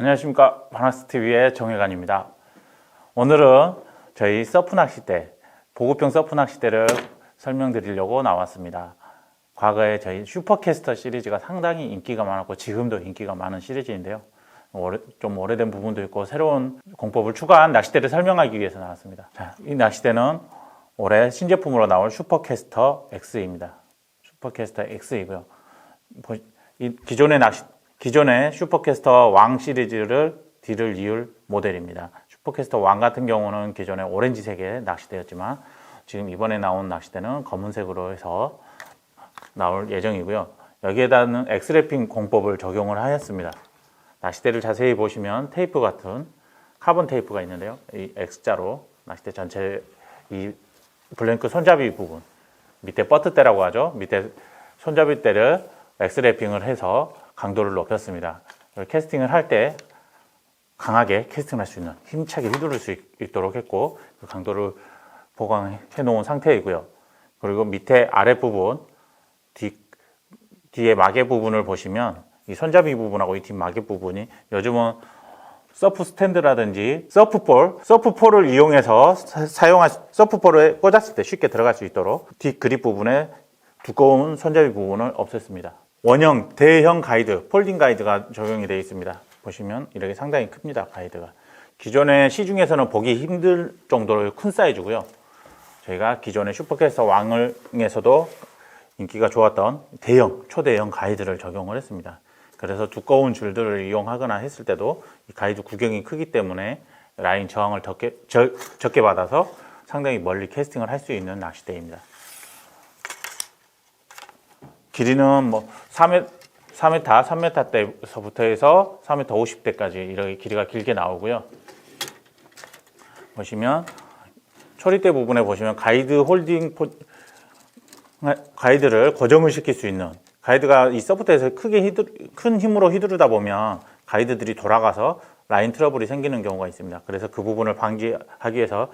안녕하십니까. 바나스TV의 정혜관입니다. 오늘은 저희 서프 낚싯대 보급형 서프 낚싯대를 설명드리려고 나왔습니다. 과거에 저희 슈퍼캐스터 시리즈가 상당히 인기가 많았고 지금도 인기가 많은 시리즈인데요. 오래- 좀 오래된 부분도 있고 새로운 공법을 추가한 낚싯대를 설명하기 위해서 나왔습니다. 자, 이 낚싯대는 올해 신제품으로 나올 슈퍼캐스터 X입니다. 슈퍼캐스터 X이고요. 기존의 낚시 기존의 슈퍼캐스터 왕 시리즈를 뒤를 이을 모델입니다. 슈퍼캐스터 왕 같은 경우는 기존의 오렌지색의 낚싯대였지만 지금 이번에 나온 낚싯대는 검은색으로 해서 나올 예정이고요. 여기에다는 엑스래핑 공법을 적용을 하였습니다. 낚싯대를 자세히 보시면 테이프 같은 카본 테이프가 있는데요. 이 X자로 낚싯대 전체 이 블랭크 손잡이 부분 밑에 버트대라고 하죠. 밑에 손잡이대를 엑스래핑을 해서 강도를 높였습니다. 캐스팅을 할 때 강하게 캐스팅할 수 있는 힘차게 휘두를 수 있- 있도록 했고 그 강도를 보강해 놓은 상태이고요. 그리고 밑에 아랫 부분 뒤 뒤에 마개 부분을 보시면 이 손잡이 부분하고 이 뒷 마개 부분이 요즘은 서프 스탠드라든지 서프볼, 서프폴을 이용해서 사- 사용할 수- 서프폴에 꽂았을 때 쉽게 들어갈 수 있도록 뒷 그립 부분에 두꺼운 손잡이 부분을 없앴습니다. 원형 대형 가이드, 폴딩 가이드가 적용이 되어 있습니다. 보시면 이렇게 상당히 큽니다. 가이드가. 기존의 시중에서는 보기 힘들 정도로 큰 사이즈고요. 저희가 기존의 슈퍼캐스터 왕을에서도 인기가 좋았던 대형, 초대형 가이드를 적용을 했습니다. 그래서 두꺼운 줄들을 이용하거나 했을 때도 이 가이드 구경이 크기 때문에 라인 저항을 적게, 적, 적게 받아서 상당히 멀리 캐스팅을 할 수 있는 낚싯대입니다. 길이는 뭐 3m, 4m, 3m 대서부터 해서 4m 50대까지 이렇게 길이가 길게 나오고요. 보시면 초리대 부분에 보시면 가이드 홀딩 포, 가이드를 고정을 시킬 수 있는 가이드가 이 서프트에서 크게 휘두, 큰 힘으로 휘두르다 보면 가이드들이 돌아가서 라인 트러블이 생기는 경우가 있습니다. 그래서 그 부분을 방지하기 위해서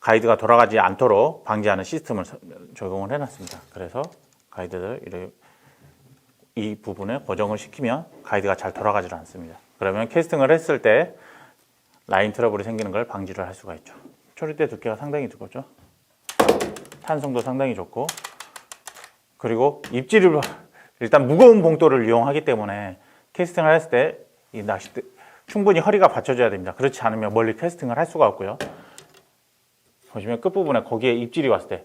가이드가 돌아가지 않도록 방지하는 시스템을 서- 적용을 해놨습니다. 그래서 가이드를 이 부분에 고정을 시키면 가이드가 잘 돌아가질 않습니다. 그러면 캐스팅을 했을 때 라인 트러블이 생기는 걸 방지를 할 수가 있죠. 초리대 두께가 상당히 두껍죠. 탄성도 상당히 좋고 그리고 입질을 일단 무거운 봉돌을 이용하기 때문에 캐스팅을 했을 때 이 낚싯대 충분히 허리가 받쳐줘야 됩니다. 그렇지 않으면 멀리 캐스팅을 할 수가 없고요. 보시면 끝부분에 거기에 입질이 왔을 때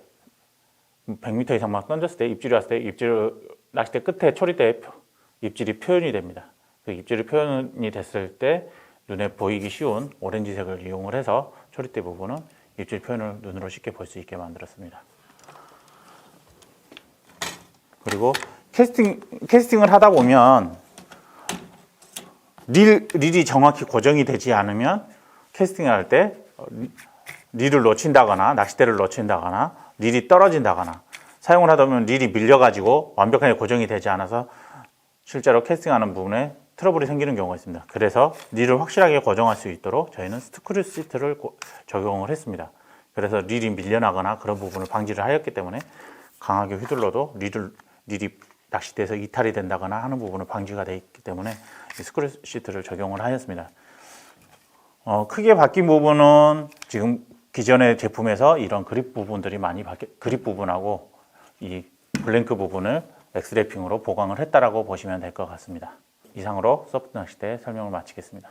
100m 이상만 던졌을 때 입질이 왔을 때 입질 낚싯대 끝에 초리대에 표- 입질이 표현이 됩니다. 그 입질이 표현이 됐을 때 눈에 보이기 쉬운 오렌지색을 이용을 해서 초리대 부분은 입질 표현을 눈으로 쉽게 볼 수 있게 만들었습니다. 그리고 캐스팅 캐스팅을 하다 보면 릴 릴이 정확히 고정이 되지 않으면 캐스팅을 할 때 릴을 놓친다거나 낚싯대를 놓친다거나 릴이 떨어진다거나 사용을 하다 보면 릴이 밀려가지고 완벽하게 고정이 되지 않아서 실제로 캐스팅하는 부분에 트러블이 생기는 경우가 있습니다. 그래서 릴을 확실하게 고정할 수 있도록 저희는 스크류 시트를 고- 적용을 했습니다. 그래서 릴이 밀려나거나 그런 부분을 방지를 하였기 때문에 강하게 휘둘러도 릴을 릴이 낚싯대에서 이탈이 된다거나 하는 부분은 방지가 되어 있기 때문에 이 스크류 시트를 적용을 하였습니다. 어, 크게 바뀐 부분은 지금 기존의 제품에서 이런 그립 부분들이 많이 바뀌, 그립 부분하고 이 블랭크 부분을 엑스래핑으로 보강을 했다라고 보시면 될 것 같습니다. 이상으로 소프트 낚싯대 설명을 마치겠습니다.